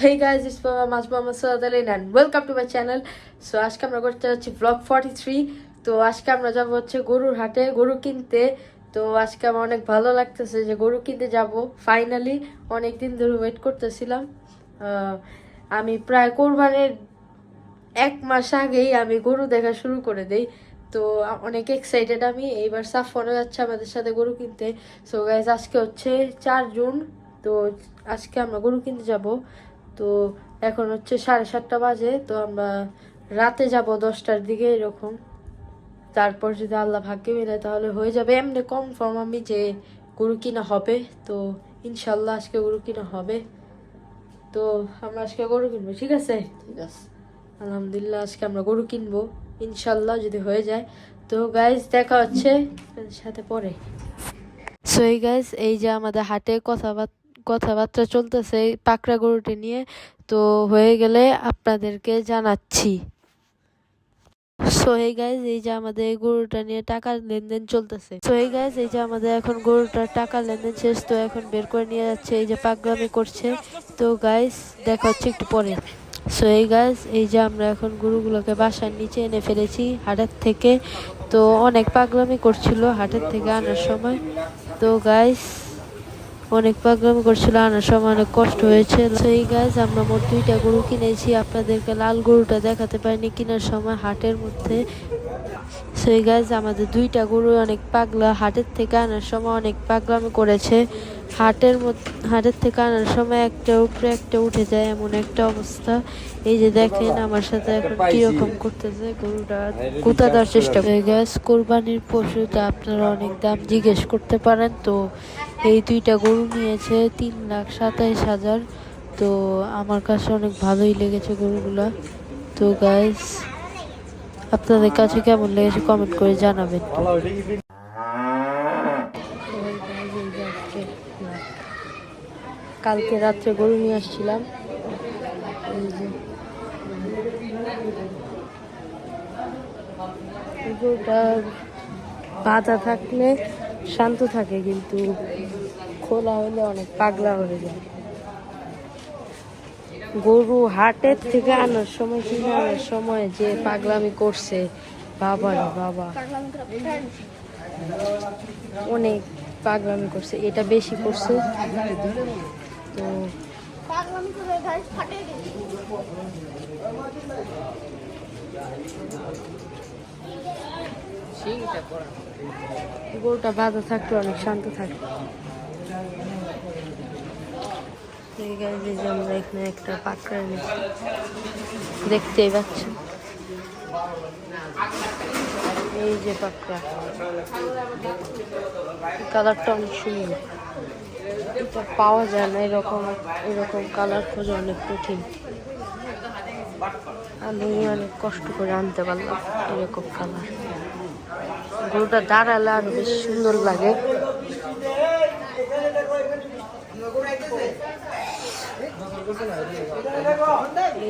hey guys, it's Mama Majmama Sadalin and welcome to my channel. So আজকে আমরা করতে যাচ্ছি vlog 43 তো আজকে আমরা যাব হচ্ছে গরুর হাটে গরু কিনতে। তো আজকে আমার অনেক ভালো লাগতেছে যে গরু কিনতে যাব। ফাইনালি অনেক দিন ধরে ওয়েট করতেছিলাম। আমি প্রায় কোরবানির এক মাস আগেই আমি গরু দেখা শুরু করে দেই। তো অনেক এক্সাইটেড আমি। এইবার সাফরও যাচ্ছে আমাদের সাথে গরু কিনতে। সো গাইজ আজকে হচ্ছে চার জুন। তো আজকে আমরা গরু কিনতে যাব। তো এখন হচ্ছে সাড়ে সাতটা বাজে তো আমরা রাতে যাব দশটার দিকে এরকম। তারপর যদি আল্লাহ ভাগ্যে মিলে তাহলে হয়ে যাবে। এমনি কনফার্ম আমি যে গরু কিনা হবে তো ইনশাল্লাহ আজকে গরু কিনা হবে। তো আমরা আজকে গরু কিনবো ঠিক আছে? ঠিক আছে। আলহামদুলিল্লাহ আজকে আমরা গরু কিনবো ইনশাল্লাহ যদি হয়ে যায়। তো গাইজ দেখা হচ্ছে সাথে পরে। সো এই গাইজ এই যে আমাদের হাটে কথাবার্তা কথাবার্তা চলতেছে এই পাকড়া গরুটি নিয়ে। তো হয়ে গেলে আপনাদেরকে জানাচ্ছি। সো এই গাইজ এই যে আমাদের গরুটা নিয়ে টাকার লেনদেন চলতেছে। সো এই গাইজ এই যে আমাদের এখন গরুটার টাকার লেনদেন শেষ, তো এখন বের করে নিয়ে যাচ্ছে, এই যে পাকগ্রামি করছে। তো গাইজ দেখা হচ্ছে একটু পরে। সো এই গাছ এই যে আমরা এখন গরুগুলোকে বাসার নিচে এনে ফেলেছি হাটের থেকে। তো অনেক পাগলামি করছিল হাটের থেকে আনার সময়। তো গাইস অনেক পাগলামি করছিল, আনার সময় অনেক কষ্ট হয়েছে সেই গাছ আমরা মোট দুইটা গরু কিনেছি, আপনাদেরকে লাল গরুটা দেখাতে পারিনি, কেনার সময় হাটের মধ্যে। সেই গাছ আমাদের দুইটা গরু অনেক পাগলা, হাটের থেকে আনার সময় অনেক পাগলামি করেছে। হাটের মধ্যে হাটের থেকে আনার সময় একটা উপরে একটা উঠে যায় এমন একটা অবস্থা। এই যে দেখেন আমার সাথে এখন কীরকম করতেছে গরুটা। গুতা দেওয়ার চেষ্টা করে গ্যাস কোরবানির পশুটা আপনারা অনেক দাম জিজ্ঞেস করতে পারেন। তো এই দুইটা গরু নিয়েছে তিন লাখ সাতাইশ হাজার। তো আমার কাছে অনেক ভালোই লেগেছে গরুগুলা। তো গাইস আপনাদের কাছে কেমন লেগেছে কমেন্ট করে জানাবেন। কালকে রাত্রে গরু নিয়ে আসছিলাম। বাধা থাকলে শান্ত থাকে কিন্তু খোলা হলে অনেক পাগলা হয়ে যায়। গরু হাটের থেকে আনার সময় কিনে আনার সময় যে পাগলামি করছে বাবা রে বাবা। অনেক পাগলামি করছে, এটা বেশি করছে। তো গরুটা বাধা থাকলে অনেক শান্ত থাকে। আমরা এখানে একটা এনেছি দেখতেই পাচ্ছেন এই যে পাকড়া কালারটা অনেক সুন্দর। এটা পাওয়া যায় না, এরকম এরকম কালার খোঁজা অনেক কঠিন। আমি অনেক কষ্ট করে আনতে পারলাম এরকম কালার গরুটা দাঁড়ালে আরও বেশ সুন্দর লাগে।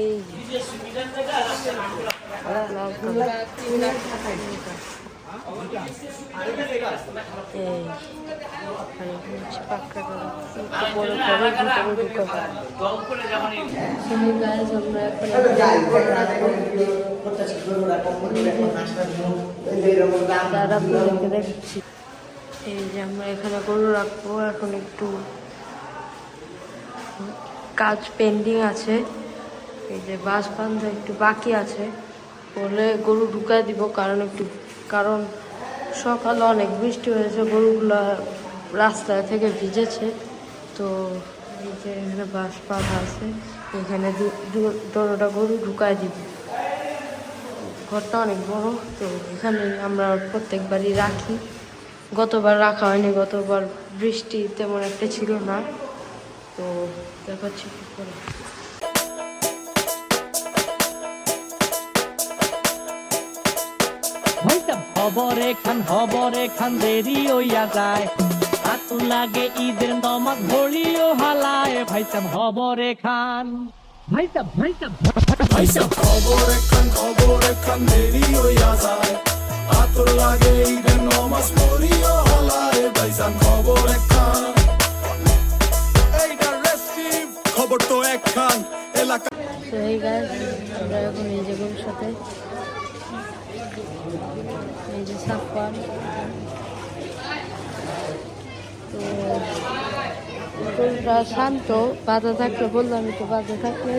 এই। আর এখানে হচ্ছে পাক্কা কালার। একটু বড় ভিতরে ঢুকাবো So, আমরা এখন দাদা আপনাদেরকে দেখাচ্ছি এই যে আমরা এখানে গরু রাখব এখন একটু কাজ পেন্ডিং আছে। এই যে বাস বান্ধা একটু বাকি আছে বলে গরু ঢুকায় দিব কারণ একটু কারণ সকালে অনেক বৃষ্টি হয়েছে গরুগুলা রাস্তা থেকে ভিজেছে। তো যে এখানে বাস বাঁধা আছে, এখানে দুটা গরু ঢুকায় দিব। ঘরটা অনেক বড়, তো এখানে আমরা প্রত্যেকবারই রাখি। গতবার রাখা হয়নি, গতবার বৃষ্টি তেমন একটা ছিল না। তো দেখাচ্ছি কি করে। হবরে খান হবরে খান দেরি হইয়া যায়। লাগে ঈদের নমাজ ঘড়িও হালায় ভাইতাম হবরে খান। ভাইতাম ভাইতাম ভাইসা খবর একখান খবর একখান দেরি হইয়া যায় আতর লাগে ঈদের নমাজ পড়িও হলায় ভাইসান খবর রেস্টিভ খবর তো একখান এখন এই যে গরুর সাথে এই যে সাফান তো শান্ত, বাধা থাকলে বললাম তো বাধা থাকলে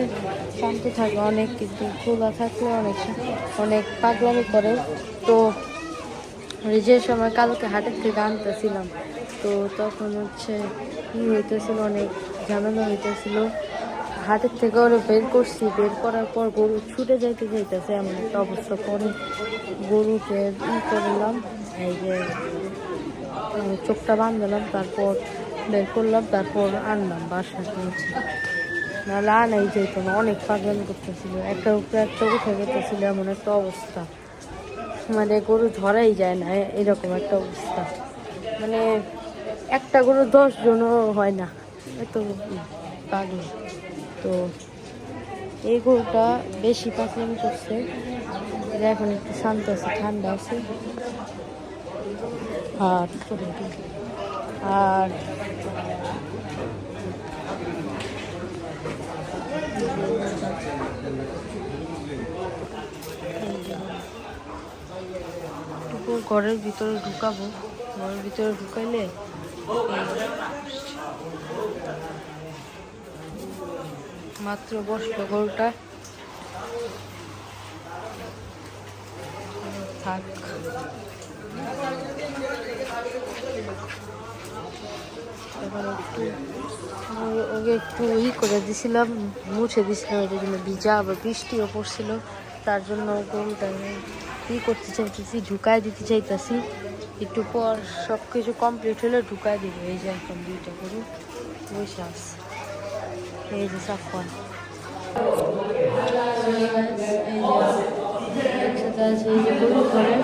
শান্ত থাকে অনেক, কিন্তু খোলা থাকলে অনেক অনেক পাগলামি করে। তো যে সময় কালকে হাটের থেকে আনতেছিলাম, তো তখন হচ্ছে কি হইতেছিল, অনেক ঝামেলা হইতেছিল। হাটের থেকে ওরা বের করছি, বের করার পর গরু ছুটে যাইতে যাইতেছে, এমন একটা অবস্থা। পরে গরুকে ই করলাম, এই যে চোখটা বাঁধলাম, তারপর বের করলাম, তারপর আনলাম বাসায় নিচে নাহলে আনাই যেত না, অনেক পাগলামি করতেছিল। একটা উপরে একটা উঠে যেতেছিল এমন একটা অবস্থা। মানে গরু ধরাই যায় না এরকম একটা অবস্থা। মানে একটা গরু দশ জনও হয় না, এত পাগল। তো এই গরুটা বেশি পাগলামি করছে। এখন একটু শান্ত আছে, ঠান্ডা আছে। আর আর ঘরের ভিতরে ঢুকাবো। ঘরের ভিতরে ঢুকাইলে মাত্র বসল গরুটা থাক। ওকে একটু ই করে দিছিলাম, মুছে দিছিলাম ওই জন্য ভিজা, আবার বৃষ্টিও পড়ছিল, তার জন্য গরুটা ই করতে চাইতেছি, ঢুকায় দিতে চাইতেছি। একটু পর সব কিছু কমপ্লিট হলে ঢুকায় দিব, এই যে এখন দুইটা গরু বসে আছে। এই যে সাফন একসাথে আছে এই যে গরু ঘরে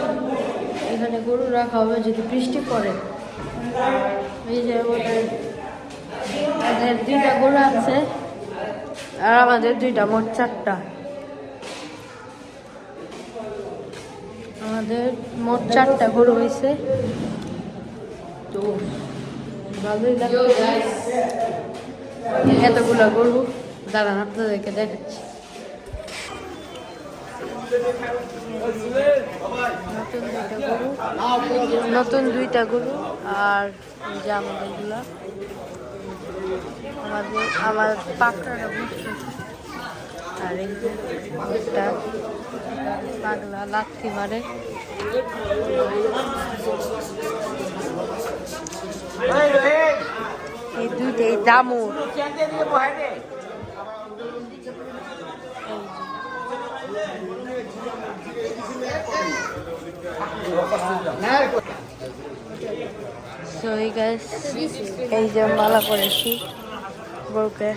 এখানে গরু রাখা হবে যদি বৃষ্টি পড়ে। এই যে ওদের দুইটা গরু আছে, আর আমাদের দুইটা মোট চারটা। আমাদের মোট চারটা গরু হয়েছে তো এতগুলো গরু দাঁড়ান, আপনাদেরকে দেখাচ্ছি। নতুন দুইটা গরু। আর যে আমাদেরগুলা আমাদের আমার পাকড়াটা বুঝছে? আর এই একটা পাগলা লাথি মারে। এই দুইটাই দামুর। So এই guys, এই যে মালা করেছি গরুকে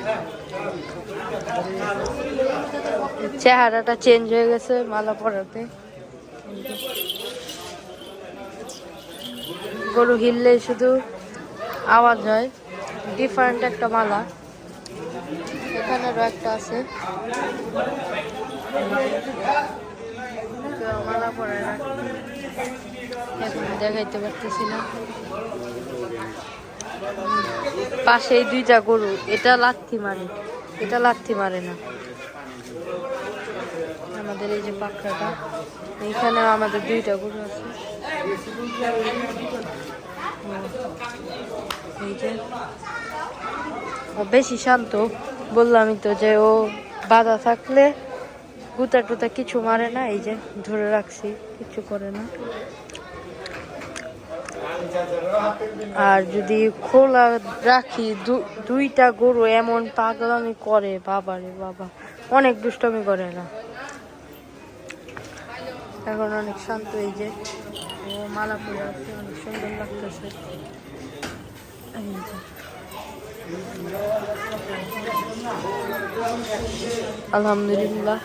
চেহারাটা চেঞ্জ হয়ে গেছে মালা পরাতে। গরু হিললে শুধু আওয়াজ হয়। ডিফারেন্ট একটা মালা। এখানেরও একটা আছে। মালা পরে না। এখন দেখাইতে পারতেছি না। পাশে এই দুইটা গরু, এটা লাথি মারে, এটা লাথি মারে না। আমাদের এই যে পাখরাটা এইখানে আমাদের দুইটা গরু আছে। ও বেশি শান্ত, বললামই তো যে ও বাধা থাকলে গুতা টুতা কিছু মারে না, এই যে ধরে রাখছি, কিছু করে না। আর যদি খোলা রাখি দুইটা গরু এমন পাগলামি করে, বাবা রে বাবা, অনেক দুষ্টমি করে না এখন অনেক শান্ত এই যে ও মালা পরে আছে, অনেক সুন্দর লাগতেছে। আলহামদুলিল্লাহ।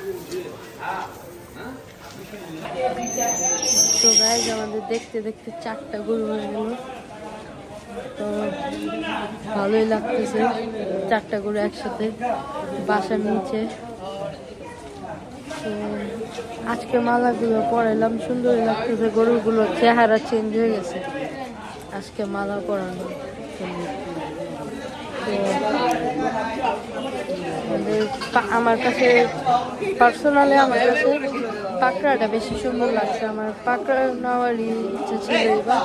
তো গাইজ আমাদের দেখতে দেখতে চারটা গরু হয়ে গেল। তো ভালোই লাগতেছে, চারটা গরু একসাথে বাসার নিচে। আজকে মালাগুলো পরাইলাম, সুন্দরই লাগতেছে গরুগুলো চেহারা চেঞ্জ হয়ে গেছে। আজকে মালা পরানো। আমার কাছে পার্সোনালি আমার কাছে পাকড়াটা বেশি সুন্দর লাগছে। আমার পাকড়া নেওয়ারই ইচ্ছা ছিল এবার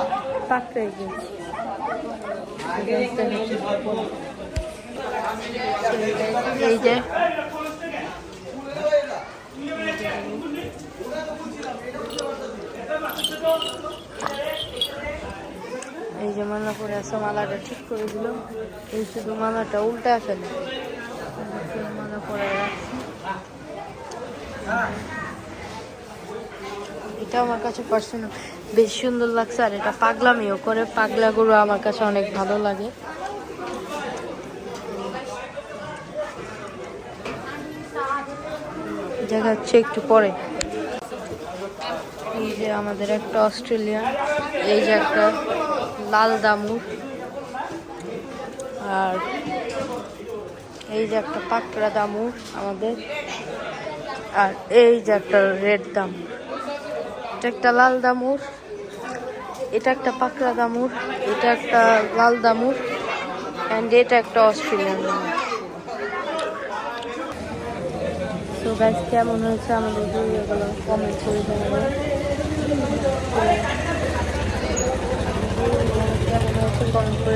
পাকড়াই গেছি এই যে এই যে মালা পরে আছে, মালাটা ঠিক করে দিল। এই শুধু মালাটা উল্টা ফেলে মালা পরে রাখছি এটা আমার কাছে পার্সোনাল বেশ সুন্দর লাগছে, আর এটা পাগলামিও করে। পাগলা গরু আমার কাছে অনেক ভালো লাগে। দেখা যাচ্ছে একটু পরে। এই যে আমাদের একটা অস্ট্রেলিয়া এই যে একটা লাল দামুর আর এই যে একটা পাকড়া দামুর আমাদের। আর এই যে একটা রেড দামুর এটা একটা লাল দামুর এটা একটা পাকড়া দামুর এটা একটা লাল দামুর অ্যান্ড এটা একটা অস্ট্রেলিয়ান দামুর তো গাছ কেমন হয়েছে আমাদের কমেন্ট করে জানাবেন কেমন হয়েছে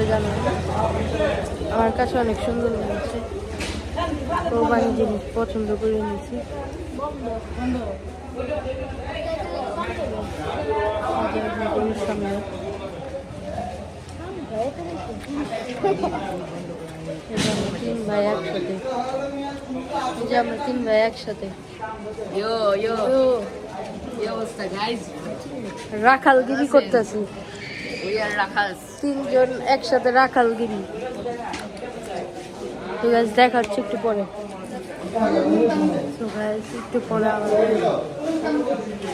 আমার কাছে অনেক সুন্দর লেগেছে। কোরবানি জিনিস পছন্দ করে নিয়েছি। সামনে। তিন ভাই একসাথে। এই যে আমরা তিন ভাই একসাথে? রাখালগিরি করতেছি. তিনজন একসাথে রাখাল রাখালগিরি ঠিক আছে দেখা হচ্ছে একটু পরে। একটু পরে আমাদের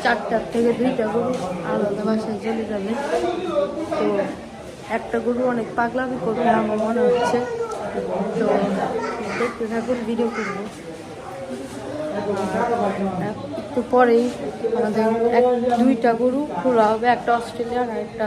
চারটার থেকে দুইটা গরু আলাদা বাসায় চলে যাবে। তো একটা গরু অনেক পাগলামি করবে আমার মনে হচ্ছে। তো দেখতে থাকুন ভিডিও করব। একটু পরেই আমাদের এক দুইটা গরু খোলা হবে একটা অস্ট্রেলিয়ান আর একটা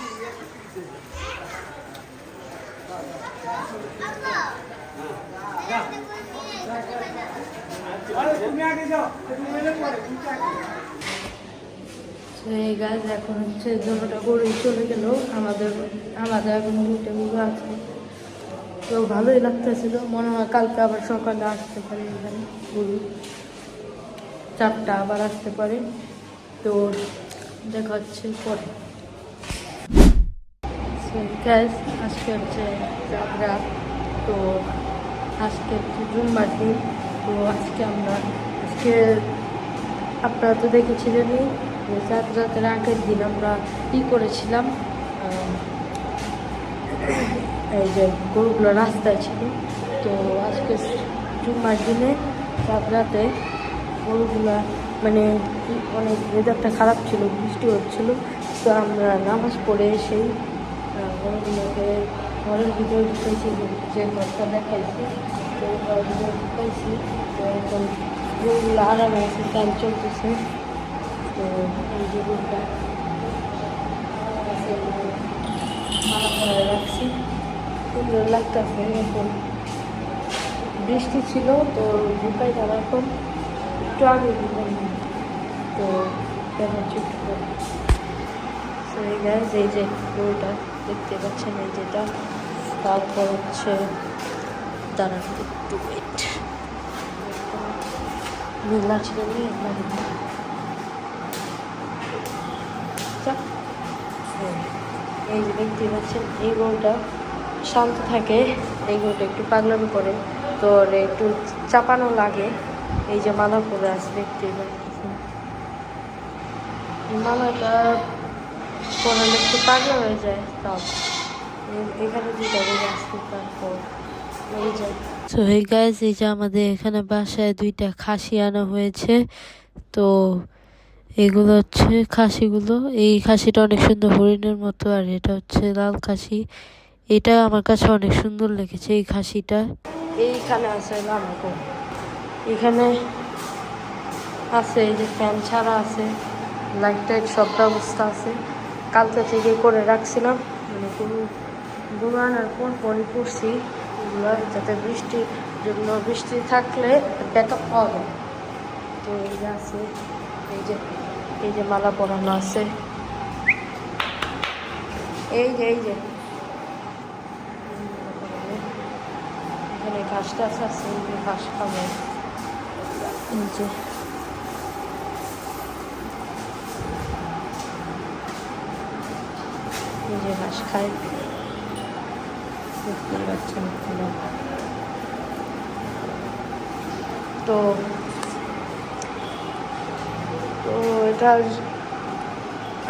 এই গাছ এখন হচ্ছে দুটোটা গরুই চলে গেল। আমাদের আমাদের এখন দুটো গরু আছে। তো ভালোই লাগতেছিল। মনে হয় কালকে আবার সকালে আসতে পারে এখানে। গরু। চারটা আবার আসতে পারে। তো দেখা হচ্ছে পরে। গ্যাস আজকে হচ্ছে যাত্রা তো আজকে হচ্ছে জুম্মার দিন তো আজকে আমরা, আজকে আপনারা তো দেখেছিলেনই যে যাত্রাতের আগের দিন আমরা ই করেছিলাম এই যে গরুগুলো রাস্তায় ছিল। তো আজকে জুম্মার দিনে যাত্রাতে গরুগুলা মানে অনেক ওয়েদারটা খারাপ ছিল, বৃষ্টি হচ্ছিল, তো আমরা নামাজ পড়ে এসেই আহ, গরুগুলোকে ঘরের ভিতরে ঢুকেছি যে ঘরটা দেখাইছি তো ঘরের ভিতরে ঢুকাইছি তো এখন গরুগুলো আরামে আছে ফ্যান চলতেছে। তো এই যে মালা রাখছি। সুন্দর লাগতেছে এখন। বৃষ্টি ছিল তো ঢুকাই যাওয়া এখন। একটু আগে তো কেমন একটু করে। এই যে গরুটা দেখতে পাচ্ছেন এই যেটা। তারপর হচ্ছে, দাঁড়ান একটু ওয়েট নীলা ছিল এই যে দেখতে পাচ্ছেন, এই গরুটা শান্ত থাকে, এই গরুটা একটু পাগলামি করে। তো ওর একটু চাপানো লাগে, এই যে মালা পরে আছে, দেখতে পাচ্ছেন। মালাটা পরালে একটু পাগলা হয়ে যায় এ- এখানে দুইটা গরু আসছে তারপর এই যে। সো এই গাইজ এই যে আমাদের এখানে বাসায় দুইটা খাসি আনা হয়েছে। তো এগুলো হচ্ছে খাসিগুলো। এই খাসিটা অনেক সুন্দর হরিণের মতো আর এটা হচ্ছে লাল খাসি। এটা আমার কাছে অনেক সুন্দর লেগেছে এই খাসিটা। এইখানে আছে লামাকো এখানে আছে এই যে ফ্যান ছাড়া আছে লাইট টাইট সব ব্যবস্থা আছে। কালকে থেকে করে রাখছিলাম। মানে কোনো গরু আনার পর পরই করছি যাতে বৃষ্টির জন্য বৃষ্টি থাকলে পাওয়া যায়। তো এই যে আছে, এই যে এই যে মালা পরানো আছে। এই যে এই যে। এখানে ঘাস টাস আছে ঘাস খাব। এই যে। যে ঘাস খায়। দেখতেই পাচ্ছেন তো তো এটা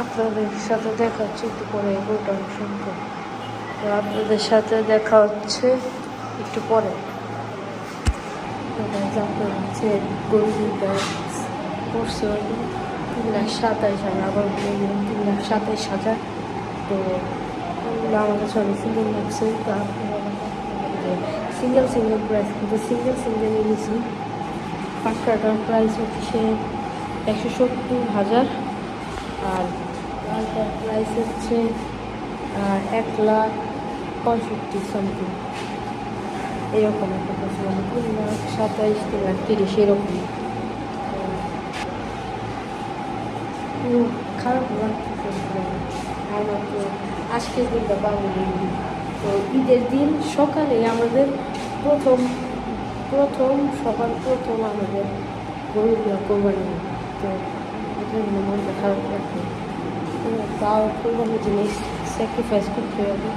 আপনাদের সাথে দেখা হচ্ছে, একটু পরে সম্পর্ক তো। আপনাদের সাথে দেখা হচ্ছে একটু পরে। হচ্ছে গরু দুইটা পড়ছে হয়তো তিন লাখ সাতাইশ হাজার, আবার তিন লাখ সাতাইশ হাজার। তো আমার কাছে অনেক সুন্দর লাগছে সিঙ্গেল সিঙ্গেল প্রাইস কিন্তু সিঙ্গেল সিঙ্গেল নিয়েছি পাঁচটাটার প্রাইস হচ্ছে একশো সত্তর হাজার, আর প্রাইস হচ্ছে এক লাখ পঁয়ষট্টি সামথিং এরকম একটা কিছু মানে তিন লাখ সাতাইশ, তিন লাখ তিরিশ, এরকম। খারাপ লাগতেছে। আমার তো আজকের দিনটা বাঙালি তো ঈদের দিন সকালে আমাদের প্রথম প্রথম সকাল প্রথম আমাদের গরুগুলো কোরবানি তো এটা জন্য মনটা খারাপ লাগবে। তাও কোরবানির জিনিস স্যাক্রিফাইস করতে হবে।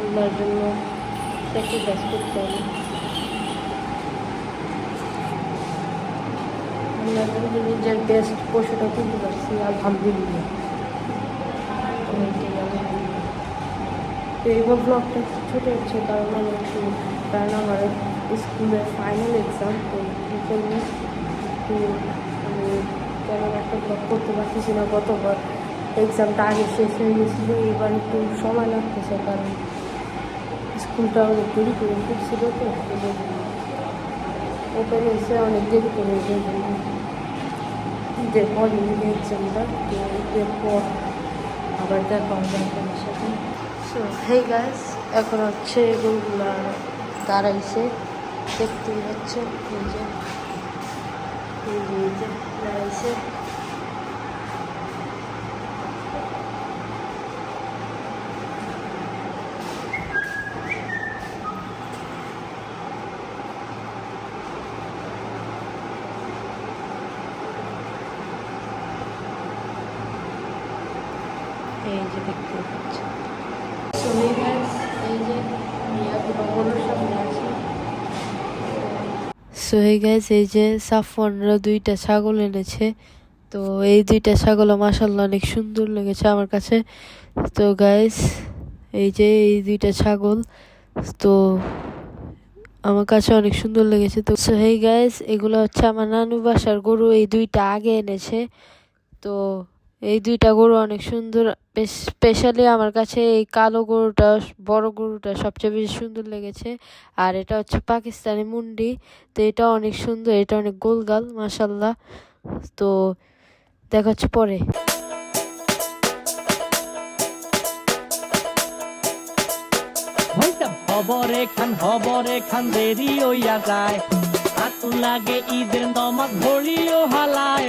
আল্লাহর জন্য স্যাক্রিফাইস করতে হবে। আল্লাহর জন্য নিজের বেস্ট পশুটা কিনতে পারছি, আলহামদুলিল্লাহ তো এটাই আলহামদুলিল্লাহ। তো এইবার ব্লগটা ছোটো হচ্ছে কারণ আমার একটু, কারণ আমার স্কুলের ফাইনাল এক্সাম তো এই জন্য একটু আমি তেমন একটা ব্লগ করতে পারতেছি না গতবার এক্সামটা আগে শেষ হয়ে গেছিল, এবার একটু সময় লাগতেছে কারণ স্কুলটা অনেক দেরি করে করছিল তো। ওপেন হয়েছে, অনেক দেরি করে। ঈদের পর ঈদের এক্সামটা তো ঈদের পর আবার দেখা হবে আপনাদের সাথে সো হেই গাছ এখন হচ্ছে গরুগুলা দাঁড়াইছে। দেখতেই হচ্ছে এই দাঁড়াইছে এই যে দেখতে পাচ্ছি সো এই গাইস এই যে আমি এখন গরুর সামনে আছি সো এই গাইস এই যে সাফওয়ানরা দুইটা ছাগল এনেছে। তো এই দুইটা ছাগল মাসাল্লাহ অনেক সুন্দর লেগেছে আমার কাছে। তো গাইস এই যে এই দুইটা ছাগল, তো আমার কাছে অনেক সুন্দর লেগেছে। তো সো হেই গাইস এগুলো হচ্ছে আমার নানু বাসার গরু, এই দুইটা আগে এনেছে। তো এই দুইটা গরু অনেক সুন্দর। স্পেশালি আমার কাছে এই কালো গরুটা, বড় গরুটা সবচেয়ে বেশি সুন্দর লেগেছে। আর এটা হচ্ছে পাকিস্তানি মুন্ডি। তো এটা অনেক সুন্দর, এটা অনেক গোলগাল মাসাল্লাহ তো দেখা হচ্ছে পরে। ভাইসাব হবরে খান হবরে খান দেরি হইয়া যায়। আতু লাগে ঈদের ভরিও হালায়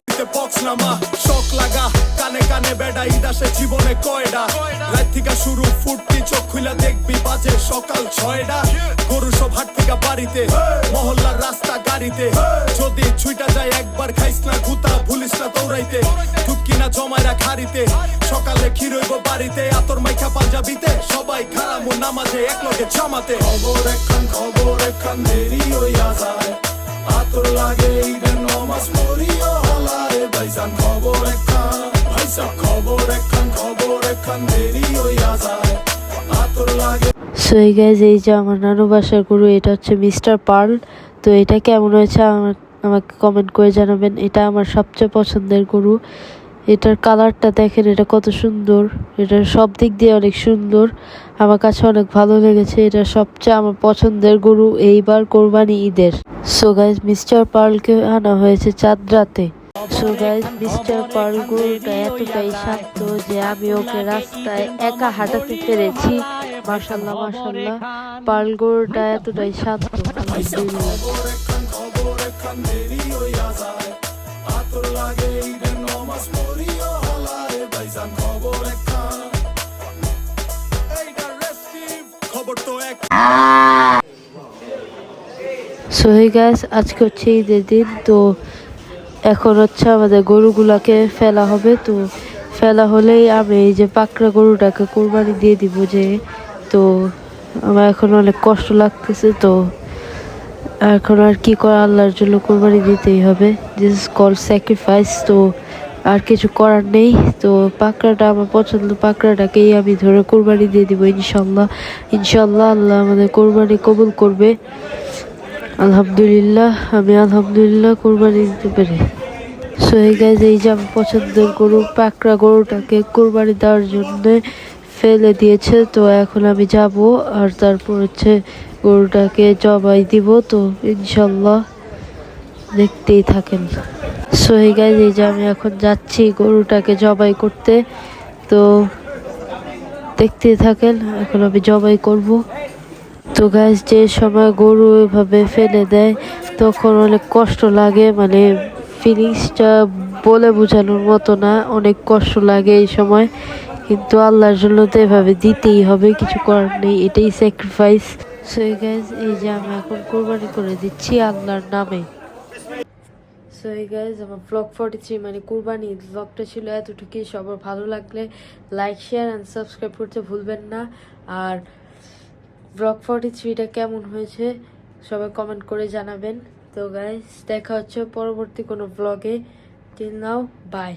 আসে বক্স নামা শখ লাগা। কানে কানে বেডা, ঈদ আসে জীবনে কয়ডা? রাত থেকে শুরু ফুটতি চোখ খুলা দেখবি, বাজে সকাল ছয়ডা। গরু সব হাট থেকে বাড়িতে, মহল্লার রাস্তা গাড়িতে। যদি ছুইটা যায় একবার খাইস না, গুতা ভুলিস না দৌড়াইতে। ঢুকি না জমাইরা খারিতে সকালে ক্ষীরইব বাড়িতে, আতর মাইখা পাঞ্জাবিতে। সবাই খারামো নামাজে এক লগে জামাতে। খবর একখান খবর একখান দেরি হইয়া যায়। আতর লাগে ঈদের নমাজ পড়িও। হলায় ভাইজান খবর খবর খবর দেরি আতর লাগে। সো এই গাইজ এই যে আমার নানু বাসার গরু, এটা হচ্ছে মিস্টার পার্ল। তো এটা কেমন হয়েছে আমার, আমাকে কমেন্ট করে জানাবেন। এটা আমার সবচেয়ে পছন্দের গরু। এটার কালারটা দেখেন, এটা কত সুন্দর। এটার সব দিক দিয়ে অনেক সুন্দর। আমার কাছে অনেক ভালো লেগেছে। এটা সবচেয়ে আমার পছন্দের গরু, এইবার কোরবানি ঈদের। সো গাইজ মিস্টার পার্লকে আনা হয়েছে চাঁদ রাতে। সো গাইজ মিস্টার পার্ল গরুটা এতটাই শান্ত যে আমি ওকে রাস্তায় একা হাঁটাতে পেরেছি মাশাল্লাহ মাশাল্লাহ পার্ল গরুটা এতটাই শান্ত আলহামদুলিল্লাহ। খবর একখান খবর একখান দেরি হইয়া যায় আতর লাগে ঈদের নমাজ পড়িও হলায় ভাইজান খবর একখান এইটা রেস্টিভ খবর তো এক সো হে গাইস আজকে হচ্ছে ঈদের দিন, তো এখন হচ্ছে আমাদের গরুগুলাকে ফেলা হবে, তো ফেলা হলেই আমি এই যে পাকড়া গরুটাকে কোরবানি দিয়ে দিব যে, তো আমার এখন অনেক কষ্ট লাগতেছে, তো এখন আর কি করা আল্লাহর জন্য কোরবানি দিতেই হবে। দিস ইজ কল স্যাক্রিফাইস তো আর কিছু করার নেই, তো পাকড়াটা, আমার পছন্দ পাকড়াটাকেই আমি ধরে কোরবানি দিয়ে দিব ইনশাল্লাহ। ইনশাল্লাহ আল্লাহ আমাদের কোরবানি কবুল করবে। আলহামদুলিল্লাহ, আমি আলহামদুলিল্লাহ কোরবানি দিতে পেরে। সো এই গাইজ এই যে আমি পছন্দের গরু, পাকড়া গরুটাকে কোরবানি দেওয়ার জন্য ফেলে দিয়েছে, তো এখন আমি যাব আর তারপর হচ্ছে গরুটাকে জবাই দিব, তো ইনশাল্লাহ দেখতেই থাকেন। সো এই গাইজ এই যে আমি এখন যাচ্ছি গরুটাকে জবাই করতে, তো দেখতেই থাকেন, এখন আমি জবাই করব। তো গাছ যে সময় গরু এভাবে ফেলে দেয়, তখন অনেক কষ্ট লাগে মানে ফিলিংসটা বলে বোঝানোর মতো না, অনেক কষ্ট লাগে এই সময়। কিন্তু আল্লাহর জন্য তো এভাবে দিতেই হবে, কিছু করার নেই, এটাই স্যাক্রিফাইস সো এই গাইজ এই যে আমি এখন কোরবানি করে দিচ্ছি আল্লাহর নামে। সো এই গাইজ আমার ব্লগ ফর্টি থ্রি মানে কুরবানি ব্লগটা ছিল এতটুকুই। সবার ভালো লাগলে লাইক শেয়ার অ্যান্ড সাবস্ক্রাইব করতে ভুলবেন না। আর ব্লগ ফর্টি থ্রিটা কেমন হয়েছে সবাই কমেন্ট করে জানাবেন। তো গাইস দেখা হচ্ছে পরবর্তী কোনো ব্লগে টিল নাও বাই